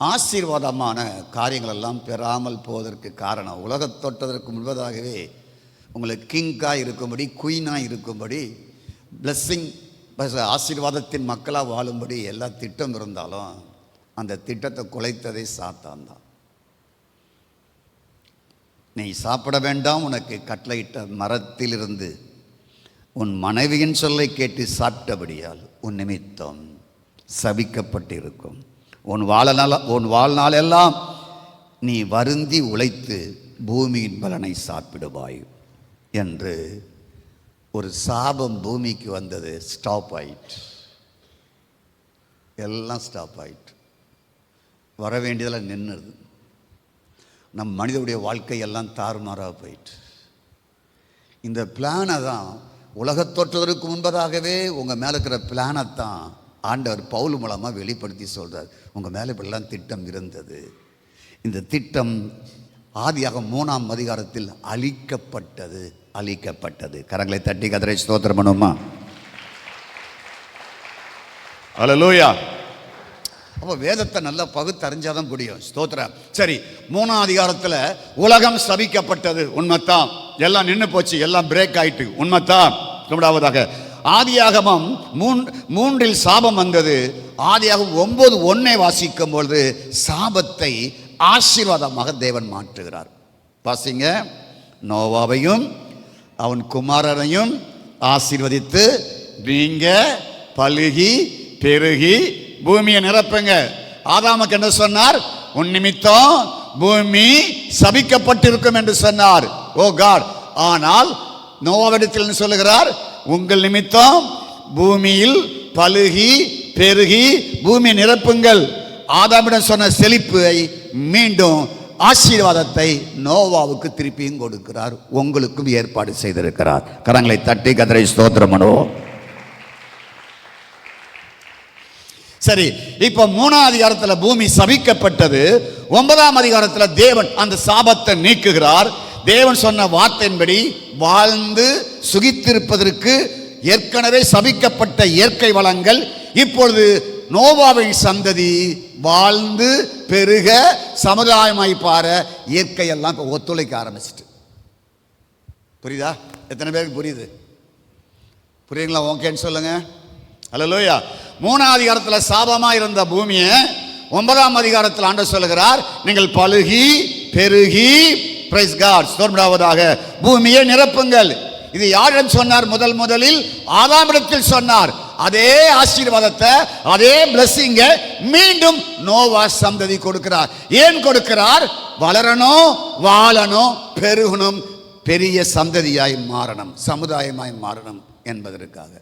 ஆசீர்வாதமான காரியங்களெல்லாம் பெறாமல் போவதற்கு காரணம் உலகத் தொட்டதற்கு முன்பதாகவே உங்களுக்கு கிங்காக இருக்கும்படி குயினாக இருக்கும்படி பிளஸ்ஸிங் ஆசீர்வாதத்தின் மக்களாக வாழும்படி எல்லா திட்டம் இருந்தாலும் அந்த திட்டத்தை குலைத்ததே சாத்தான் தான். நீ சாப்பிட வேண்டாம் உனக்கு கட்டளையிட்ட மரத்திலிருந்து உன் மனைவியின் சொல்லை கேட்டு சாப்பிட்டபடியால் உன் நிமித்தம் சபிக்கப்பட்டிருக்கும். உன் வாழ்நாள் உன் வாழ்நாளெல்லாம் நீ வருந்தி உழைத்து பூமியின் பலனை சாப்பிடுவாய் என்று ஒரு சாபம் பூமிக்கு வந்தது. ஸ்டாப் ஆயிட்டு எல்லாம் ஸ்டாப் ஆயிட்டு. வர வேண்டியதெல்லாம் நின்றுது நம் மனிதனுடைய வாழ்க்கை எல்லாம் தாறுமாறாக போயிட்டு. இந்த பிளானை தான் உலகத் தோற்றுவதற்கு முன்பதாகவே உங்கள் மேலே இருக்கிற பிளானை தான் ஆண்டவர் பவுல் மூலமாக வெளிப்படுத்தி சொல்கிறார் உங்கள் மேலே இப்படிலாம் திட்டம் இருந்தது. இந்த திட்டம் ஆதியாக மூணாம் அதிகாரத்தில் அழிக்கப்பட்டது அழிக்கப்பட்டது. கரங்களை தட்டி கதிரை ஸ்தோத்திரம் பண்ணுமா ஹalleluya அப்போ வேதத்தை நல்லா பகுத்தறிஞ்சாதான் முடியும் ஸ்தோத்திரம். சரி மூணாம் அதிகாரத்தில் உலகம் ஸ்தபிக்கப்பட்டது உண்மைத்தான் எல்லாம் நின்று போச்சு எல்லாம் பிரேக் ஆயிட்டு உண்மைத்தான் இரண்டாவதாக ஆதியாகமம் மூன் மூன்றில் சாபம் வந்தது. ஆதியாகம் ஒன்பது ஒன்றை வாசிக்கும் பொழுது சாபத்தை ஆசீர்வாதமாக தேவன் மாற்றுகிறார். பாசிங்க நோவாவையும் அவன் குமாரனையும் ஆசீர்வதித்து நீங்க பழுகி பெருகி பூமியை நிரப்புங்க. ஆதாமுக்கு என்ன சொன்னார்? உன் நிமித்தம் பூமி சபிக்கப்பட்டிருக்கும் என்று சொன்னார். Oh God. ஆனால் நோவாவிடத்தில் சொல்லுகிறார்? உங்கள் நிமித்தம் பூமியில் பழுகி பெருகி பூமி நிரப்புங்கள். ஆதாமிடம் சொன்ன செழிப்பை மீண்டும் ஆசீர்வாதத்தை நோவாவுக்கு திருப்பியும் கொடுக்கிறார். உங்களுக்கும் ஏற்பாடு செய்திருக்கிறார். கரங்களை தட்டி கதிரை ஸ்தோத்திரம் பண்ணுவோம். சரி இப்போ மூணாம் அதிகாரத்தில் பூமி சபிக்கப்பட்டது. ஒன்பதாம் அதிகாரத்தில் தேவன் அந்த சாபத்தை நீக்குகிறார். தேவன் சொன்ன வார்த்தையின்படி வாழ்ந்து சுகித்திருப்பதற்கு ஏற்கனவே சபிக்கப்பட்ட இயற்கை வளங்கள் இப்பொழுது நோவாவின் சந்ததி வாழ்ந்து பெருக சமுதாயமாய் பார இயற்கையெல்லாம் இப்போ ஒத்துழைக்க ஆரம்பிச்சிட்டு. புரியுதா? எத்தனை பேருக்கு புரியுது? புரியுங்களா ஓகேன்னு சொல்லுங்க. லோயா மூணாம் அதிகாரத்தில் சாபமாக இருந்த பூமியை ஒன்பதாம் அதிகாரத்தில் ஆண்டு சொல்லுகிறார் நீங்கள் பழுகி பெருகி பிரைஸ் காட் ஸ்தோத்திரமாவதாக. பூமியை நிரப்புங்கள். இது யாரிடம் சொன்னார்? முதல் முதலில் ஆதாமிடத்தில் சொன்னார். அதே ஆசீர்வாதத்தை அதே பிளஸ்ஸிங்க மீண்டும் நோவா சந்ததி கொடுக்கிறார். ஏன் கொடுக்கிறார்? வளரணும் வாழணும் பெருகணும். பெரிய சந்ததியாய் மாறணும். சமுதாயமாய் மாறணும் என்பதற்காக.